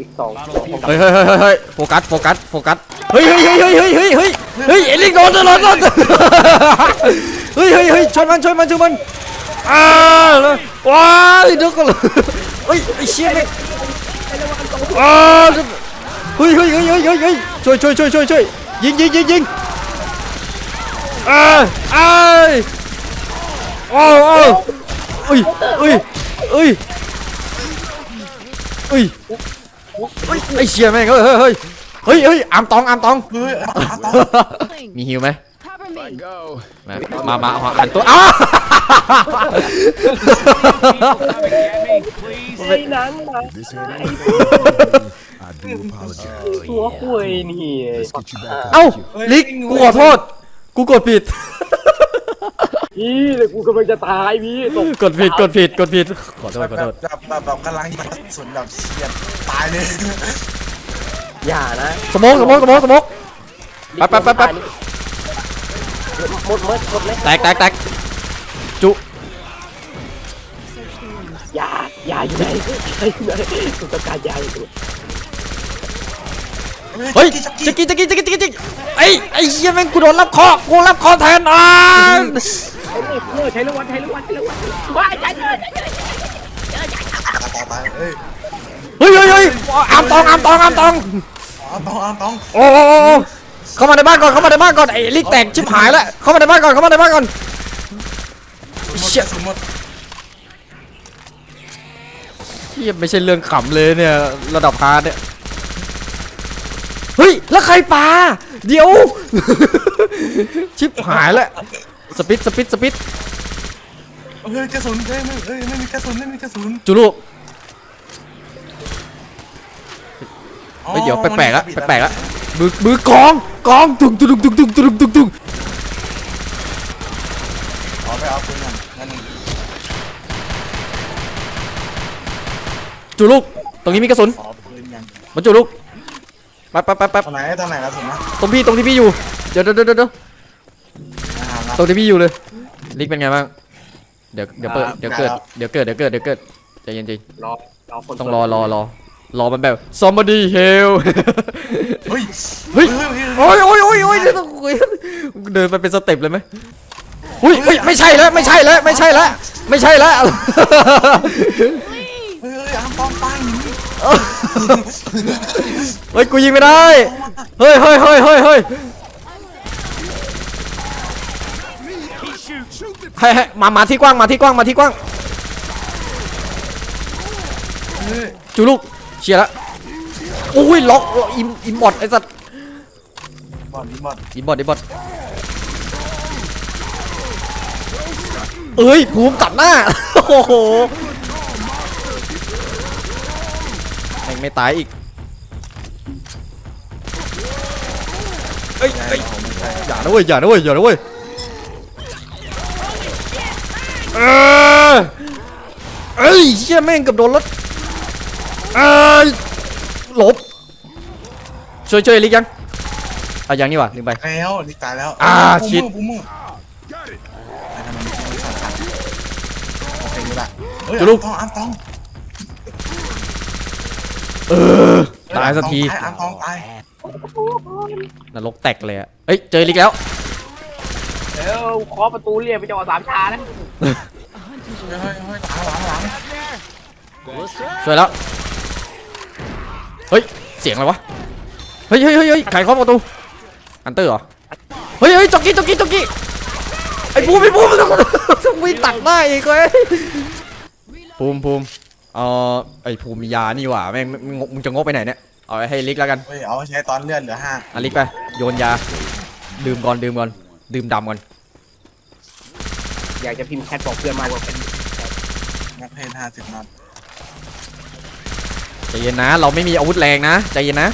อีกสองเฮ้ยเฮ้ยเฮ้ยเฮ้โฟกัส โฟกัส โฟกัส เฮ้ยเฮ้ยเฮ้ยเฮ้ยเฮ้ยเฮ้ยเฮ้ยเอลิกโดนโดนโดเฮ้ยเฮ้ยเฮ้ยชนมันช่วยมันช่วยมันอ้าวว้าวดี๋ยวเลยเฮ้ยไอ้เชี่ยเลยอ้าวเฮ้ยเฮ้ยเฮ้ยเฮ้ยเฮ้ยช่วยช่วยช่วยช่วยช่วยยิงยิงยิงยิงอ้าวอ้าวอ้าวอ้าวเฮ้ยอุ้ยอุ้ยอุ้ย ไอ้เชี่ยแม่งเฮ้ยเฮ้ยเฮ้ยเฮ้ยเฮ้ยอามตองอามตอง เฮ้ยอะต่อมีฮิวไหม Cover me. มา มามาหันตัวอ้าว ไอ้หนังหนัง This ain't I do apologize. ตัวคุยนี่ Let's get you back เอ้า up. ลิก กูขอโทษ กูกดผิด พี่แต่กูกำลังจะตายพี่ตกกดผิดกดผิดกดผิดขอโทษขอแบโทบษแบบแบบแบบกำลังยิงกระสุนแบบเฉียดตายเลยอย่านะสโมกสโมกสโมกสโมกแป๊บแป๊บแป๊บแป๊บหมดหมดหมดเลยแตกแตกแตกจุอย่าอย่าอยู่ไหนอย่าอยู่ไหนกูต้องการยาอยู่เฮ้ยจ๊กกี้จะกินจะกินจะกินจะกินจะกินไอ้ไอ้เชี่ยแม่งกูโดนรับคอกูรับคอแทนอะ ใช้ลูกวันใช้ลูกวันใช้ลูกวันว้ายใช้เลยตายตายเฮ้ยเฮ้ยเฮ้ยเฮ้ยอามตองอามตองอามตอง เอาต้องเอาต้องโอ้โอ้โอ้โอ้เข้ามาในบ้านก่อน เข้ามาในบ้านก่อน ไอ้ลิกแตกชิบหายแล้ว เข้ามาในบ้านก่อน เข้ามาในบ้านก่อนหมดเชี่ยกระสุนหมดเทียไม่ใช่เรื่องขำเลยเนี่ย ระดับฮาร์ดเนี่ย เฮ้ย แล้วใครปาเดี๋ยว ชิบหายแล้ว สปิดสปิดสปิดเฮ้ยกระสุนเฮ้ยไม่เฮ้ยไม่มีกระสุนไม่มีกระสุนจูลูกเฮ้ยเดี๋ยวแปลกๆล้วแปลกๆล้วมือมือกองกองตุ้งตุ้งตุ้งตุ้งตุ้งตุ้งตุ้งเอาไปเอาปืนก่นนั่นจูลูกตรงนี้มีกระสุนมาจูลูกแป๊บแป๊บแป๊บแป๊บตอนไหนตอนไหนกระสุนนะตรงพี่ตรงที่พี่อยู่เดี๋ยวเดี๋ยวเดี๋ยว ตรงที่พี่อยู่เลย ลิกเป็นไงบ้าง เดี๋ยวเดี๋ยวเปิดอ่าเดี๋ยวเกิดครับเดี๋ยวเกิด เดี๋ยวเกิด เดี๋ยวเกิดใจเย็นจริงรอรอคนต้องรอรอรอรอมันแบบ somebody help เฮ้ย เฮ้ยเฮ้ยโอ้ยโอ้ยโอ้ยโอ้ยเดี๋ยวต้องคุยเดินไปเป็นสเต็ปเลยไหมอุ้ยเฮ้ยไม่ใช่แล้ว ไม่ใช่แล้ว ไม่ใช่แล้ว ไม่ใช่แล้วเฮ้ยเฮ้ยอ้ามต้องตายหนีเฮ้ย กูยิงไม่ได้ เฮ้ยเฮ้ยเฮ้ยเฮ้ยเฮ้ย ให้ให้มามาที่กว้างมาที่กว้างมาที่กว้างเฮ้ยจูลูกเชียร์ละโอ้ยล็อกอิมอิมบอดไอ้สัตว์บอลนี่บอลอิมบอดอิมบอดเอ้ยภูมิตัดหน้า โอ้โหแม่งไม่ตายอีกเอ้ยเอ้ยอย่านะเว้ยอย่านะเว้ยอย่านะเว้ย เออเอ้ยเชี่ยแม่งเกับโดนรถเอ้ยหลบช่วยช่วยลิกยังอะยังนี่หว่าลืมไป แล้วนี่ตายแล้วอ่าปูชิดมือปูมือไอ้ทำไมมันไม่สั่นสั่นโอเคดูละเฮ้ยจะลูกอ้ามต้องเออตายสักทีอ้ามต้องตายนรกแตกเลยอะเอ้ยเจอลิกแล้ว เดี๋ยวเคาะประตูเรียกไปจังหวัดสามชานะ เฮ้ยเฮ้ยเฮ้ยหลังหลังหลังช่วยแล้ว เฮ้ย เสียงอะไรวะ เฮ้ยเฮ้ยเฮ้ยเฮ้ยใครเคาะประตู อันเตอร์เหรอ เฮ้ยเฮ้ยจ็อกกี้จ็อกกี้จ็อกกี้ ไอ้ภูมิไอ้ภูมิต้องต้องวิ่งตัดหน้าอีกเลยภูมิภูมิเอ่อไอ้ภูมิมียานี่หว่าแม่งมึงมึงจะงกไปไหนเนี่ย เอาไว้ให้ลิกแล้วกันเฮ้ยเอาใช้ตอนเลื่อดเหลือห้าอะลิกไป โยนยา ดื่มก่อนดื่มก่อน ดื่มดำก่อน อยากจะพิมพ์แชทบอกเพื่อนมาว่าเป็นนักเพนห้าสิบนัดใจเย็นนะ เราไม่มีอาวุธแรงนะใจเย็นนะ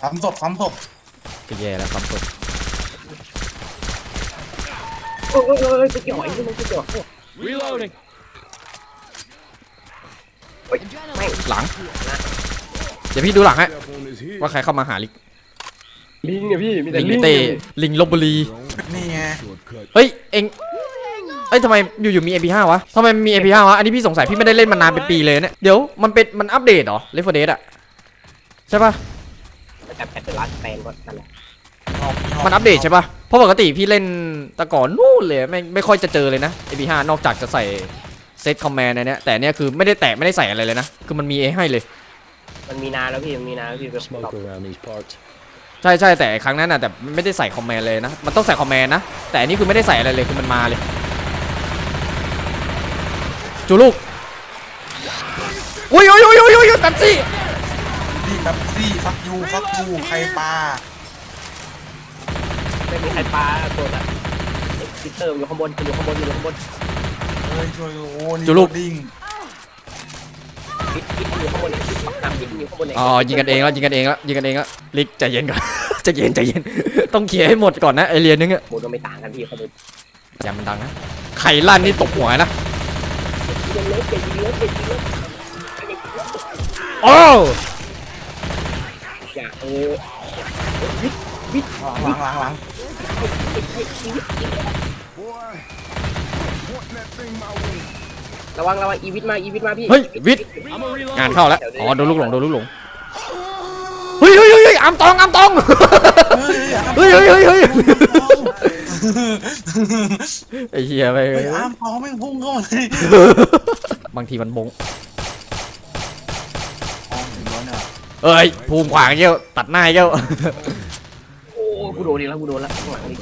ทำศพทำศพจะแย่แล้วความสุขเออเออเออจะเกี่ยวไอ้ที่มันจะเกี่ยว Reloading. ไม่หลัง เดี๋ยวพี่ดูหลังฮะ ว่าใครเข้ามาหาลิงลิงเนี่ยพี่มีแต่ลิงลินิงเต้ลิงลบบุรี นี่ไง Shortcut. เฮ้ยเอ็งเอ้ยทำไมอยู่ๆมี MP5 วะทำไมมี MP5 วะ อันนี้พี่สงสัยพี่ไม่ได้เล่นมานานเป็นปีเลยเนี่ย เดี๋ยวมันเป็นมันอัปเดตเหรอ Left 4 Dead อะใช่ปะแต่แผ่นเป็นร้านแปลงก็นั่นแหละมันอัปเดตใช่ปะเพราะปกติพี่เล่นแต่ก่อนนู่นเลยไม่ไม่ค่อยจะเจอเลยนะ MP5 นอกจากจะใส่เซตคอมแมนด์ในเนี้ยแต่เนี้ยคือไม่ได้แตะไม่ได้ใส่อะไรเลยนะ คือมันมีให้เลย มันมีนานแล้วพี่มันมีนานแล้วพี่แบบ Smoke around these parts. ใช่ใช่แต่ครั้งนั้นน่ะแต่ไม่ได้ใส่คอมแมนด์เลยนะ มันต้องใส่คอมแมนด์นะ แต่อันนี้คือไม่ได้ใส่อะไรเลยคือมันมาเลย จูลูกอุ้ยอุ้ยอุ้ยอุ้ยอุ้ยตัดสิพี่แป๊บซี่ฟักยูฟักยูใครปลาไม่มีใครปาตัวแบบซิสเตอร์อยู่ข้างบนอยู่ข้างบนอยู่ข้างบนเฮ้ยช่วยโอ้นี่จูลูกดิ้ง คิดคิดอยู่ข้างบนคิดนำคิดอยู่ข้างบนอ๋อยิงกันเองแล้วยิงกันเองแล้วยิงกันเองแล้วลิกใจเย็นก่อน ใจเย็นใจเย็นต้องเคลียร์ให้หมดก่อนนะไอเรียนนึงอะโมโดไม่ต่างกันพี่เขาเลยอย่ามันดังนะไข่ลั่นนี่ตบหัวนะยิงเล็กยิงเล็กยิงเล็กโอ้อย่าเออวิทวิทหลังหลังหลังระวังระวังอีวิทมาอีวิทมาพี่เฮ้ยวิทย์งานเข้าแล้ว อ๋อ โดนลูกหลง โดนลูกหลง เฮ้ยเฮ้ยเฮ้ยเฮ้ยอามตองอามตอง เฮ้ยเฮ้ยเฮ้ยเฮ้ยไอ้เหี้ยไปเฮ้ยอ้ามพอแม่งพุ่งเข้ามาเลยบางทีมันบงอ๋อเห็นแล้วเนี่ยเอ้ย ภูมิขวางเยี่ยวตัดหน้าเยี่ยวโอ้กูโดนอีกแล้วกูโดนแล้วข้างหลังนี่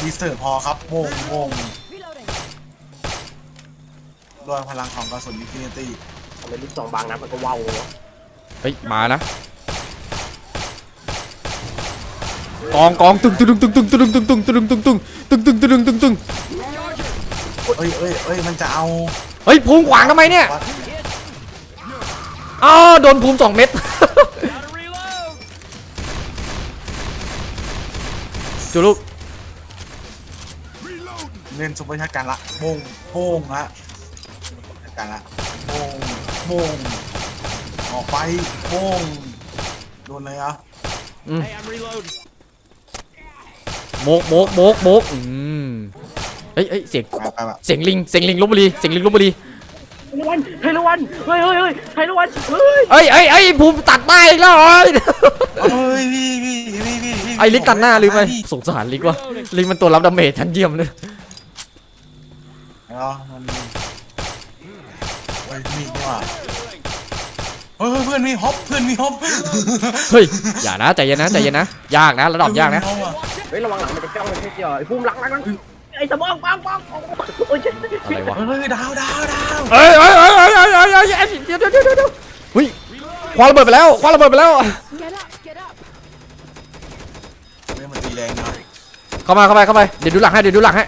ดีเซอร์พอครับวงวง ด้วยพลังของกระสุนอินฟินิตี้ทำไมลูกสองบางนัดมันก็ว้าววะเฮ้ยมานะกองกองตึงตึงตึงตึงตึงตึงตึงตึงตึงตึงตึงตึงตึงตึงตึงเอ้ยเอ้ยเอ้ยมันจะเอาเฮ้ยภูมิขวางทำไมเนี่ยวัดอ้าวโดนภูมิสองเม็ดจูลูกเล่นซุปเปอร์ชาร์จกันละวงโป้งละชาร์จ กันละโป้งโป้งออกไปโป้งโดนเลยอะโมกโมกโมกโมกอืมเฮ้ยเฮ้ยเสียงไปไปแบบเสียงลิงเสียงลิงลบบุรีเสียงลิงลบบุรีไทยละวันไทยละวันเฮ้ยเฮ้ยเฮ้ยไทยละวันเฮ้ยเอ้ยเอ้ยเอ้ยภูมิตัดหน้าอีกแล้วเหรอเอ้ยพี่พี่พี่พี่พี่ไอ้ลิกตัดหน้าลืมไปสงสารลิกว่ะลิกมันตัวรับดาเมจชั้นเยี่ยมเลย เนาะมันเฮ้ยมี นี่ว่าเฮ้ยเพื่อนมีฮอปเพื่อนมีฮอปเฮ้ยอย่านะใจเย็นนะใจเย็นนะยากนะระดับยากนะเฮ้ยระวังหลังมันจะจ้องมันแค่เดียวไอ้ภูมิหลังหลังหลังไอ้สมองปังปังโอ้ยอะไรวะเฮ้ยดาวดาวดาวเฮ้ยเฮ้ยเฮ้ยเฮ้ยเฮ้ยเฮ้ยเฮ้ยเฮ้ยเฮ้ยเฮ้ยเฮ้ยวเดี๋ยวเฮ้ยคว้าระเบิดไปแล้วคว้าระเบิดไปแล้วมันตีแรงนะเข้ามาเข้าไปเข้าไปเดี๋ยวดูหลังให้เดี๋ยวดูหลังให้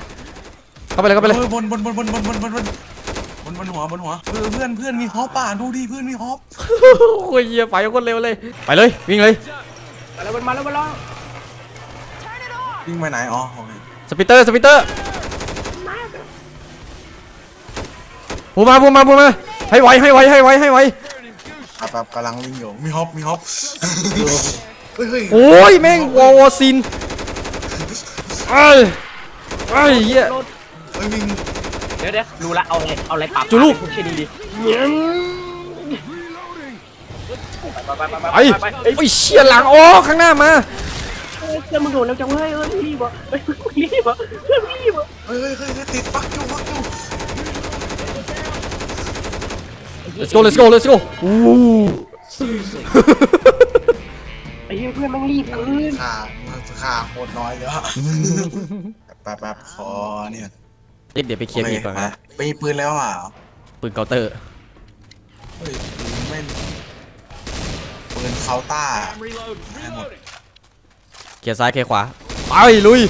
เข้าไปเลยเข้าไปเลยบนบนบนบนบนบนบน นบนบนหัวบนหัวเออเพื่อนเพื่อนมีฮอปป่ะดูดิเพื่อนมีฮอปโอ้ยเหี้ยไปคนเร็วเลย ไปเลยวิ่งเลยมาแล้วมาแล้วมาแล้ววิ่งไปไหนอ๋อโอเคสปิเตอร์สปิเตอร์พูมาพูมาพูมาให้ไวให้ไวให้ไวให้ไวแบบแบบกำลังวิ่งอยู่มีฮอปมีฮอปเฮ้ยเฮ้ยโอ้ยแม่งวอวอซินไอ้ไอ้เหี้ย เฮ้ยวิ่ง เดี๋ยวเดี๋ยวรู้ละเอาอะไรเอาอะไรปรับจูลูกพวกเชนีดิไปไปไปไอ้ไปไอ้เชี่ยหลังอ๋อข้างหน้ามาเพื่อนมึงโดนแล้วจังเฮ้ยเอ้ยรีบอะเฮ้ยรีบอะเพื่อนรีบอะเฮ้ยเฮ้ยเฮ้ยเฮ้ยติดปักอยู่ปักอยู่ let's go let's go let's go อู้ไอ้เหี้ยเพื่อนแม่งรีบเกินขาขาโคตรน้อยเลยอะแป๊บแป๊บขอเนี่ย เดี๋ยวไปเคลียร์อีกก่อนโอนะเคมีปืนแล้วอะปืนเคาน์เตอร์เฮ้ยปืนไม่ปืนเคาน์ต้าให้หมดเคลียร์ซ้ายเคลียร์ขวาไปลุย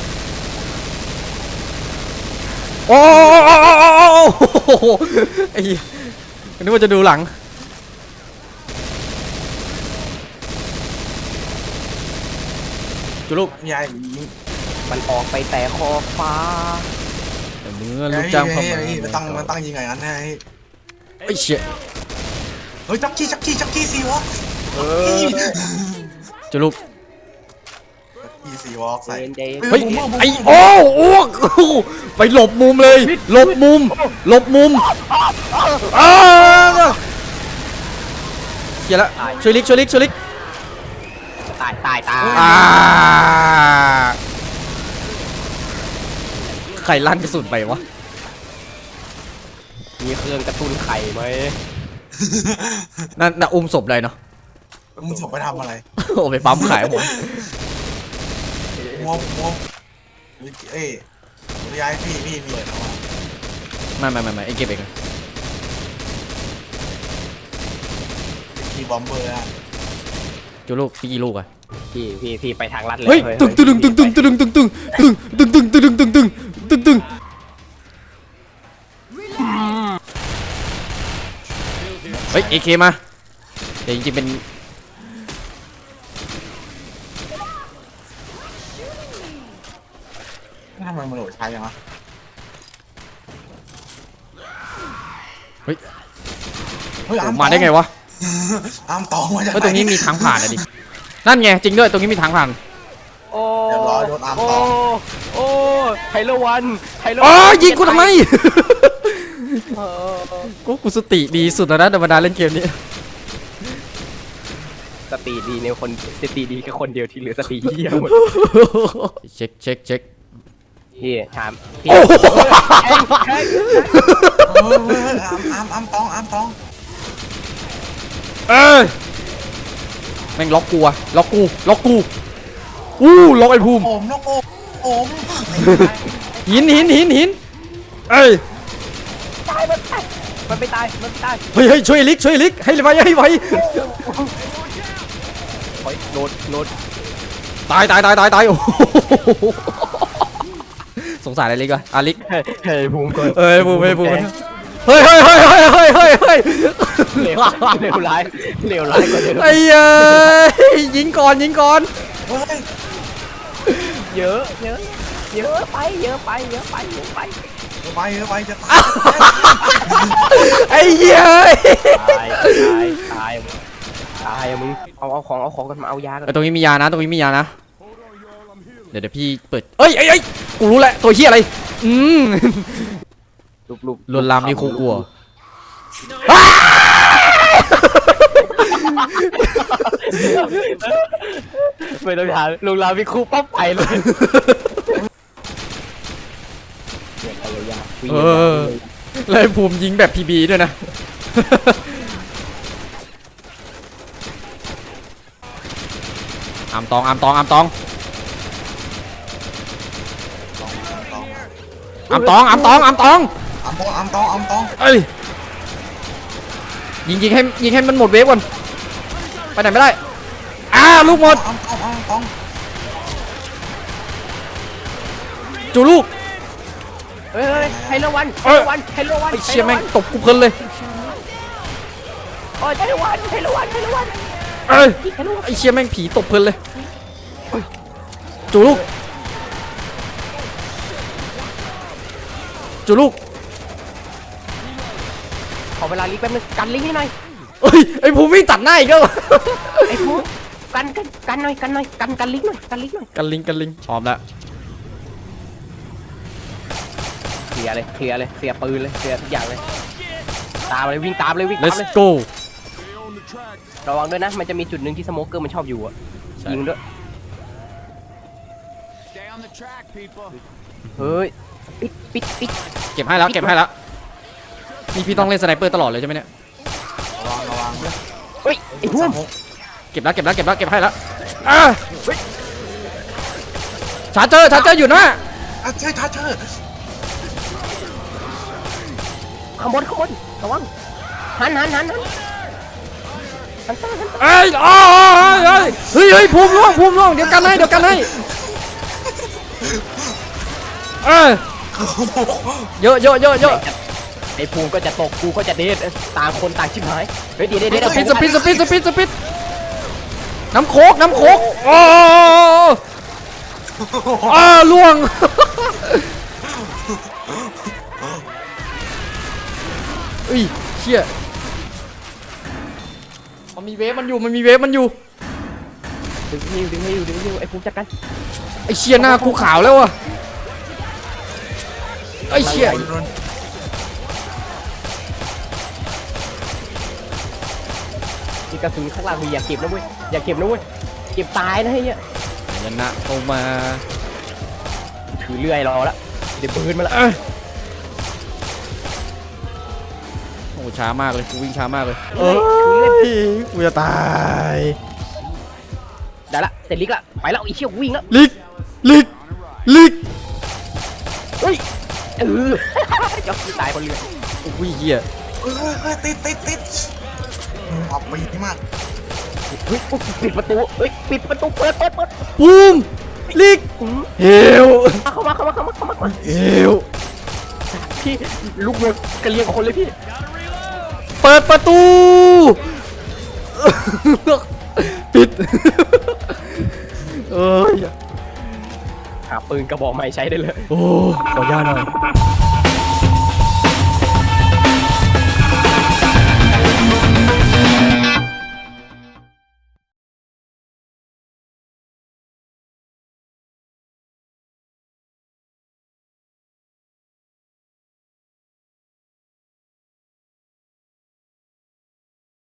โอ้โหไอ้เหี้ยนึกว่าจะดูหลังจุลูกยายยิงมันออกไปแต่คอฟ้า แต่เมื่อลูกจ้างเข้ามาเฮ้ยเฮ้ยเฮ้ยมันตั้งมันตั้งยิงไงงั้นนะเฮ้ยไอ้เชี่ยเฮ้ยจักกี้จักกี้จักกี้สิวะเออจุลูกจอีซีวอล์กเจใส่นเจนเฮ้ยไอ้โอ้โอ้ไปหลบมุมเลย หลบมุม หลบมุมอ้าวเกียร์ละช่วยลิกช่วยลิกช่วยลิกตายตายตายอ่า ใครลั่นกระสุนไปวะ มีเครื่องกระตุ้นไข่ไหมนั่นน่ะอุ้มศพเลยเนาะ มึงส่งไปทำอะไรโอ้ไปปั๊มขายผมมัวมัวเอ้ยย้ายพี่พี่พี่เอามาไม่ไม่ไม่ไม่ไอ้เก็บเองคีย์บอมเบอร์อะจูลูกพี่กี่ลูกอะพี่พี่พี่ไปทางลัดเลยเฮ้ยตึงตึงตึงตึงตึงตึงตึงตึงตึงตึงตึงตึงตึงตึง ตึงตึงเฮ้ยเอเคมาแต่จริงๆเป็นทำไมมันโหลดช้าอย่างวะเฮ้ยเฮ้ยโอ้อ้มาได้ไงวะอ้ามตองมาจากเฮ้ยไหตรงนี้มีทางผ่านอะดินั่นไงจริงด้วยตรงนี้มีทางผ่านโอ้เรียบร้อยโดนอ้ามโอ้ตองโอ้ ไฮโลวันไฮโลอ๋อยิงกูทำไม เออกูกูสติดีสุดแล้วนะธรรมดาเล่นเกมนี้ สติดีเนี่ยคนสติดีแค่คนเดียวที่เหลือสติเหี้ยหมดเช็คเช็คเช็คพี่ถามพี่โอ้โหเฮ้ยเฮ้ยเฮ้ยอ้ามอ้ามอ้ามตองอ้ามตองเอ้ยแม่งล็อกกูอะล็อกกูล็อกกูอู้ล็อกไอ้ภูมิผมนกโอ้ ผมหินหินหินหินเอ้ยตายมันตายมันไม่ตาย มันไม่ตายเฮ้ยเฮ้ยช่วยลิกช่วยลิกให้ไวให้ไวเฮ้ยโนดโนดตายตายตายตายตายโอ้โหสงสารอะไรลิกวะอาลิกเฮ้ยเฮ้ยภูมิก่อนเอ้ยภูมิเฮ้ยภูมิเฮ้ยเฮ้ยเฮ้ยเฮ้ยเฮ้ยเฮ้ยเฮ้ยเลวเลวร้ายเลวร้ายกว่าเดิมไอ้เอ้ยยิงก่อนยิงก่อนเฮ้ย เยอะเยอะเยอะไปเยอะไปเยอะไปเยอะไปเดี๋ยวไปเดี๋ยวไปจะตายไอ้เหี้ยตายตายตายตายมึงเอาเอาของเอาของกันมาเอายากันเอ้ยตรงนี้มียานะ ตรงนี้มียานะ เดี๋ยวเดี๋ยวพี่เปิดเอ้ยเอ้ยเอ้ยกูรู้แล้วตัวเหี้ยอะไร อืมลูบลูบลวนลามนี่ครูกลัว ไม่ต้องถามลุงลาวิคูปั๊บไปเลยเนี่ยเอายาวิ่งเออเลยภูมิยิงแบบพีบีด้วยนะ อามตองอามตองอามตองอามตองอามตองอามตองอ้ามตองอ้ามตองอ้ามตอง เอ้ยยิงยิงให้ยิงให้มันหมดเวฟก่อน ไปไหนไม่ได้อ้าลูกหมดอ้ามตองอ้ามตองจูลูกเฮ้ยไฮโลวันไฮเอ้โลยวันไฮโลวันไอ้เชี่ยแม่งตบกูเพลินเลยโอ้ยไฮโลวันไฮโลวันไฮโลวันเอ้ยไอ้เชี่ยแม่งผีตบเพลินเลยจูลูกจูลูกขอเวลาลิงแป๊บนึงกันลิงให้หน่อย เอ้ยไอ้ภูมิวิ่งตัดหน้าอีกแล้วไอ้พูกันกันกันหน่อยกันหน่อยกันกันลิงหน่อยกันลิงหน่อยกันลิงกันลิงพร้อมแล้วเคลียร์เลยเคลียร์เลยเคลียร์ปืนเลยเคลียร์ทุกอย่างเลย ตามเลยวิ่งตามเลยวิ่งตาม let's เลย go ระวังด้วยนะ มันจะมีจุดหนึ่งที่สโมกเกอร์มันชอบอยู่อะใช่ ยิงด้วยเฮ้ย ปิดปิดปิดเก็บให้แล้วเก็บให้แล้วนี่พี่ต้องเล่นสไนเปอร์ตลอดเลยใช่ไหมเนี่ย ระวังระวังเฮ้ยไอ้พวกเก็บแล้วเก็บแล้วเก็บแล้วเก็บให้แล้วอะชาร์เจอร์ชาร์เจอร์อยู่นะอะใช่ทัชเชอร์ข้างบนข้างบนระวังหันหันหันหันหันตาหันตาเอ้ยอ๋อเอ้ยเฮ้ยเฮ้ยภูมิล่วงภูมิล่วงเดี๋ยวกันให้เดี๋ยวกันให้เอ้ยเยอะเยอะเยอะเยอะ ไอ้ภูมิก็จะตกกูก็จะเด็ดต่างคนต่างชิบหายเฮ้ยเดี๋ยวเดี๋ยวเดี๋ยวสปีดสปีดสปีดสปีดสปีดน้ำโคกน้ำโคกโอ้อ้าล่วงเอ้ยเชี่ยมันมีเวฟมันอยู่มันมีเวฟมันอยู่ดึงนิ้วดึงนิ้วดึงนิ้วไอ้ภูมิจัดการไอ้เชี่ยหน้ากูขาวแล้วอะไอ้เชี่ย กระสุนข้างล่างมีอย่าเก็บนะเว้ยอย่าเก็บนะเว้ยเก็บตายนะไอ้เหี้ยยันนะเข้ามาถือเลื่อยรอละเดี๋ยวปืนมาละเอ้ยโอ้ช้ามากเลยกูวิ่งช้ามากเลยเอ้ยถือเลื่อยกูจะตายได้ละเสร็จลิกละไปแล้วไอ้เชี่ยวิ่งแล้วลิกลิกลิกเฮ้ยเออจอมตายบนเรืออุ้ยเหี้ย เออเออติดติดติด ออกไปดีมากเฮ้ยปิดประตูเฮ้ยปิดประตูเปิดเปิดเปิดบูมลิกอืมเฮวเข้ามาเข้ามาเข้ามาเข้ามาเข้ามาเฮวพี่ลูกเรือกกระเลียงคนเลยพี่ เปิดประตู ปิด เอ้ยหาปืนกระบอกใหม่ใช้ได้เลย โอ้ขอยาหน่อย